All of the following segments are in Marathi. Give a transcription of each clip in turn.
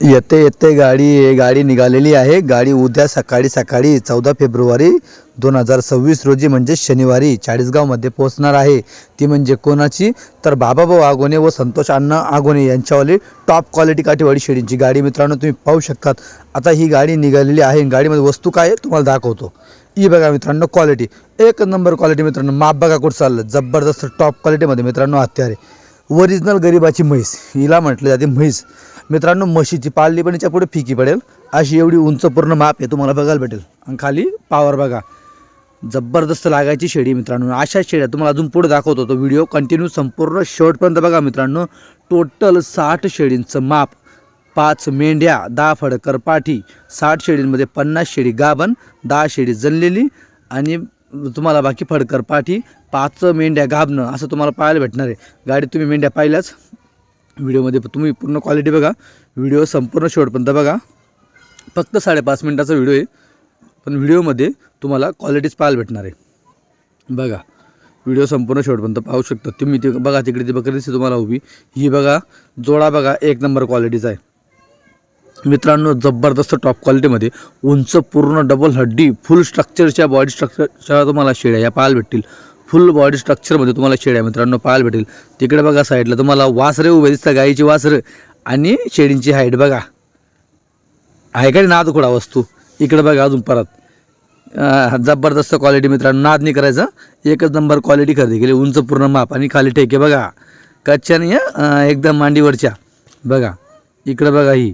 येते येते गाडी गाडी निघालेली आहे. गाडी उद्या सकाळी सकाळी चौदा फेब्रुवारी दोन हजार सव्वीस रोजी म्हणजे शनिवारी चाळीसगावमध्ये पोहोचणार आहे. ती म्हणजे कोणाची? तर बाबाभाऊ आगोने व संतोष अण्णा आगोने यांच्यावाली टॉप क्वालिटी काठीवाडी शेडींची गाडी मित्रांनो तुम्ही पाहू शकतात. आता ही गाडी निघालेली आहे. गाडीमध्ये वस्तू काय आहे तुम्हाला दाखवतो. ही बघा मित्रांनो क्वालिटी. एक नंबर क्वालिटी मित्रांनो माप बघा कुठं चाललं. जबरदस्त टॉप क्वालिटीमध्ये मित्रांनो हत्यारे. ओरिजिनल गरिबाची म्हैस. हिला म्हटलं जाते म्हैस. मित्रांनो म्हशीची पाळली पण याच्यापुढे फिकी पडेल. अशी एवढी उंच पूर्ण माप आहे तुम्हाला बघायला भेटेल. आणि खाली पावर बघा. जबरदस्त लागायची शेळी मित्रांनो. अशा शेळ्या तुम्हाला अजून पुढे दाखवतो तो व्हिडिओ कंटिन्यू संपूर्ण शेवटपर्यंत बघा मित्रांनो. टोटल साठ शेळींचं माप. पाच मेंढ्या दहा फडकर पाठी साठ शेळींमध्ये पन्नास शेळी गाभण दहा शेळी जनलेली आणि तुम्हाला बाकी फडकर पाठी पाच मेंढ्या गाभणं असं तुम्हाला पाहायला भेटणार आहे. गाडी तुम्ही मेंढ्या पाहिल्याच. व्हिडिओमध्ये तुम्ही पूर्ण क्वालिटी बघा. व्हिडिओ संपूर्ण शेवटपर्यंत बघा. फक्त साडेपाच मिनटाचा व्हिडिओ आहे. पण व्हिडिओमध्ये तुम्हाला क्वालिटीच पाहायला भेटणार आहे. बघा. व्हिडिओ संपूर्ण शेवटपर्यंत पाहू शकता. तुम्ही ते बघा तिकडे ती बकरी दिसते तुम्हाला उभी. ही बघा जोडा बघा एक नंबर क्वालिटीचा आहे. मित्रांनो जबरदस्त टॉप क्वालिटीमध्ये उंच पूर्ण डबल हड्डी फुल स्ट्रक्चरच्या बॉडी स्ट्रक्चरच्या तुम्हाला शेळ्या या पाहायला भेटतील. फुल बॉडी स्ट्रक्चरमध्ये तुम्हाला शेळ्या मित्रांनो पाहायला भेटेल. तिकडे बघा साईडला तुम्हाला वासरे उभे दिसतं गाईची वासरं आणि शेळींची हाईट बघा. आहे का नाद खुडा वस्तू. इकडे बघा अजून परत. जबरदस्त क्वालिटी मित्रांनो. नाद नाही करायचा. एकच नंबर क्वालिटी खरेदी केली. उंच पूर्ण माप आणि खाली ठेके बघा. कच्च्या नाही एकदम मांडीवरच्या. बघा. इकडं बघा ही.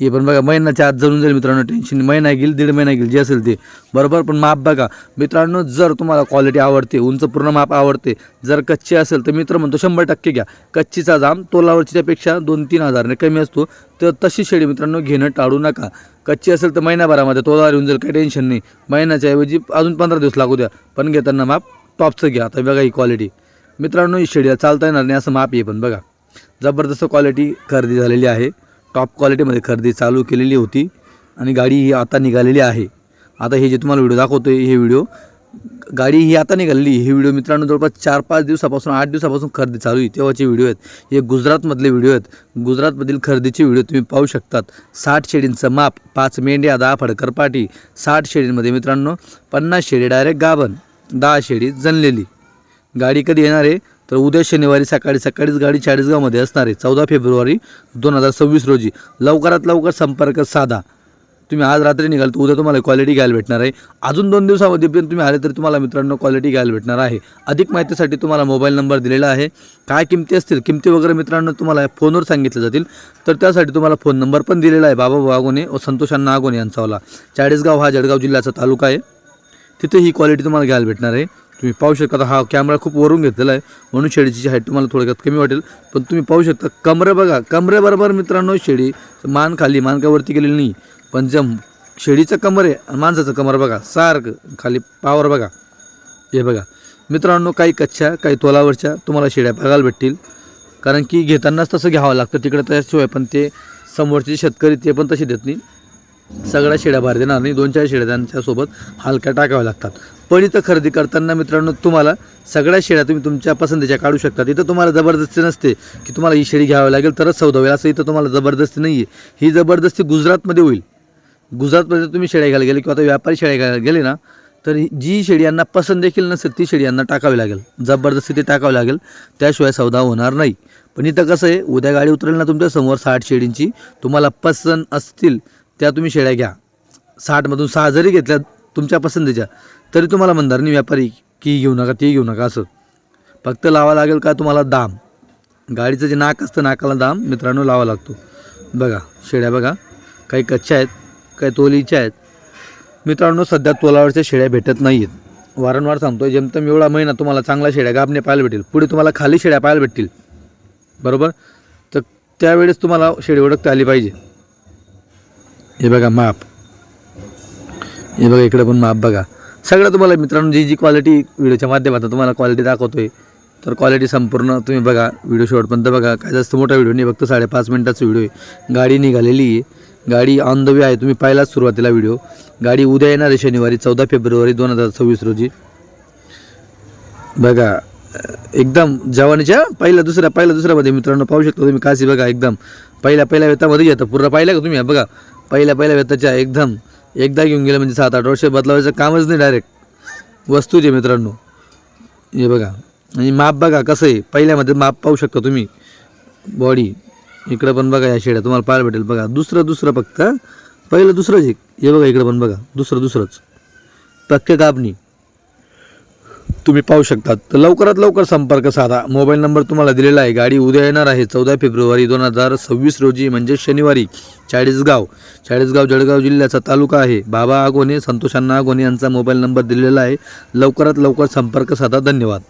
हे पण बघा महिन्याच्या आत जळून जाईल मित्रांनो टेन्शन महिना घेईल दीड महिना घेईल जे असेल ते. बरोबर? पण माप बघा. मित्रांनो जर तुम्हाला क्वालिटी आवडते उंच पूर्ण माप आवडते जर कच्ची असेल तर मित्र म्हणतो शंभर टक्के घ्या. कच्चीचा जाम तोलावरचीच्यापेक्षा दोन तीन हजारने कमी असतो. तर तशी शेळी मित्रांनो घेणं टाळू नका. कच्ची असेल तर महिन्याभरामध्ये तोलावर येऊन जाईल काही टेन्शन नाही. महिन्याच्या ऐवजी अजून पंधरा दिवस लागू द्या. पण घेताना माप टॉपचं घ्या. आता बघा ही क्वालिटी मित्रांनो ही शेळीला चालता येणार नाही असं माप आहे पण बघा. जबरदस्त क्वालिटी खरेदी झालेली आहे. टॉप क्वालिटीमध्ये खरेदी चालू केलेली होती. आणि गाडी ही आता निघालेली आहे. आता हे जे तुम्हाला व्हिडिओ दाखवतो हे व्हिडिओ गाडी ही आता निघालेली. ही व्हिडिओ मित्रांनो जवळपास चार पाच दिवसापासून आठ दिवसापासून खरेदी चालू आहे. तेव्हाचे व्हिडिओ आहेत. हे गुजरातमधले व्हिडिओ आहेत. गुजरातमधील खरेदीचे व्हिडिओ तुम्ही पाहू शकतात. साठ शेडींचं माप पाच मेंढ्या दहा फडकर पाटी. साठ शेडींमध्ये मित्रांनो पन्नास शेडी डायरेक्ट गाभण दहा शेडी जनलेली गाडी कधी येणार आहे? तर उद्या शनिवारी सकाळी सकाळीच गाडी चाळीसगावमध्ये असणार आहे. चौदा फेब्रुवारी दोन हजार सव्वीस रोजी. लवकरात लवकर संपर्क साधा. तुम्ही आज रात्री निघाल तर उद्या तुम्हाला क्वालिटी घ्यायला भेटणार आहे. अजून दोन दिवसामध्ये पण तुम्ही आले तरी तुम्हाला मित्रांनो क्वालिटी घ्यायला भेटणार आहे. अधिक माहितीसाठी तुम्हाला मोबाईल नंबर दिलेला आहे. काय किमती असतील किमती वगैरे मित्रांनो तुम्हाला फोनवर सांगितलं जातील. तर त्यासाठी तुम्हाला फोन नंबर पण दिलेला आहे. बाबा वागोने व संतोषांना आगोने यांचावाला चाळीसगाव हा जळगाव जिल्ह्याचा तालुका आहे. तिथे ही क्वालिटी तुम्हाला घ्यायला भेटणार आहे. तुम्ही पाहू शकता हा कॅमेरा खूप वरून घेतलेला आहे. म्हणून शेळीची हाईट तुम्हाला थोडक्यात कमी वाटेल. पण तुम्ही पाहू शकता कमरे बघा कमरेबरोबर मित्रांनो शेळी मान खाली मान काय वरती गेलेली नाही पण जम शेळीचं कमर आहे आणि माणसाचं कमर बघा सारखं खाली पावर बघा. हे बघा. मित्रांनो काही कच्च्या काही तोलावरच्या तुम्हाला शेळ्या बघायला भेटतील. कारण की घेतानाच तसं घ्यावं लागतं. तिकडे त्याशिवाय पण ते समोरचे शेतकरी ते पण तसे देत नाही. सगळ्या शेड्या बाहेर देणार नाही. दोन चार शेड्या त्यांच्यासोबत हलक्या टाकाव्या लागतात. पण इथं खरेदी करताना मित्रांनो तुम्हाला सगळ्या शेळ्या तुम्ही तुमच्या पसंतीच्या काढू शकता. इथं तुम्हाला जबरदस्ती नसते की तुम्हाला ही शेळी घ्यावी लागेल तरच सौदा होईल. असं इथं तुम्हाला जबरदस्ती नाही आहे ही जबरदस्ती गुजरातमध्ये होईल. गुजरातमध्ये तुम्ही शेळ्या घ्यायला गेले किंवा आता व्यापारी शेळ्या घ्यायला गेले ना तर जी शेळी यांना पसंत देखील नसेल ती शेळी यांना टाकावी लागेल. जबरदस्ती ती टाकावी लागेल. त्याशिवाय सौदा होणार नाही. पण इथं कसं आहे उद्या गाडी उतरेल ना तुमच्यासमोर साठ शेळींची तुम्हाला पसंत असतील त्या तुम्ही शेळ्या घ्या. साठमधून सहा जरी घेतल्या तुमच्या पसंतीच्या. तरी तुम्हाला म्हणणार नाही व्यापारी की घेऊ नका ती घेऊ नका असं. फक्त लावा लागेल का तुम्हाला दाम. गाडीचं जे नाक असतं नाकाला दाम मित्रांनो लावा लागतो. बघा शेळ्या बघा काही कच्च्या आहेत काही तोलीच्या आहेत. मित्रांनो सध्या तोलावरच्या शेळ्या भेटत नाही आहेत वारंवार सांगतो जेमतेम एवढा महिना तुम्हाला चांगल्या शेड्या गाबणे पाहायला भेटेल. पुढे तुम्हाला खाली शेळ्या पाहायला भेटतील. बरोबर? तर त्यावेळेस तुम्हाला शेळी ओळखता आली पाहिजे. हे बघा माप. हे बघा इकडे पण माप बघा. सगळं तुम्हाला मित्रांनो जी जी क्वालिटी व्हिडिओच्या माध्यमातून तुम्हाला क्वालिटी दाखवतोय तर क्वालिटी संपूर्ण तुम्ही बघा व्हिडिओ शेवटपर्यंत बघा. काय जास्त मोठा व्हिडिओ नाही फक्त साडेपाच मिनिटाचा व्हिडिओ आहे. गाडी निघालेली आहे. गाडी ऑन द वे आहे. तुम्ही पाहिलाच सुरुवातीला व्हिडिओ गाडी उद्या येणार आहे शनिवारी चौदा फेब्रुवारी दोन हजार सव्वीस रोजी. बघा एकदम जवानीच्या पहिल्या दुसऱ्या पहिल्या दुसऱ्यामध्ये मित्रांनो पाहू शकता तुम्ही काशी बघा एकदम. पहिल्या पहिल्या वेतामध्ये येतं. पूर्ण पाहिलं का तुम्ही? बघा पहिल्या पहिल्या वेताच्या एकदम एकदा घेऊन गेलं म्हणजे सात आठ वर्ष बदलावायचं कामच नाही डायरेक्ट वस्तूचे मित्रांनो हे बघा. आणि माप बघा कसं आहे. पहिल्यामध्ये माप पाहू शकता तुम्ही. बॉडी इकडं पण बघा या शेड्या. तुम्हाला पाहायला भेटेल. बघा दुसरं दुसरं फक्त पहिलं दुसरंच एक. हे बघा इकडं पण बघा. दुसरं दुसरंच. पक्के कापणी. तुम्ही पाहू शकता तर लवकरात लवकर संपर्क साधा. मोबाईल नंबर तुम्हाला दिलेला आहे. गाडी उद्या येणार आहे चौदा फेब्रुवारी दोन हजार सव्वीस रोजी म्हणजे शनिवारी. चाळीसगाव. चाळीसगाव जळगाव जिल्ह्याचा तालुका आहे. बाबा आगोने संतोषांना आगोने यांचा मोबाईल नंबर दिलेला आहे. लवकरात लवकर संपर्क साधा. धन्यवाद.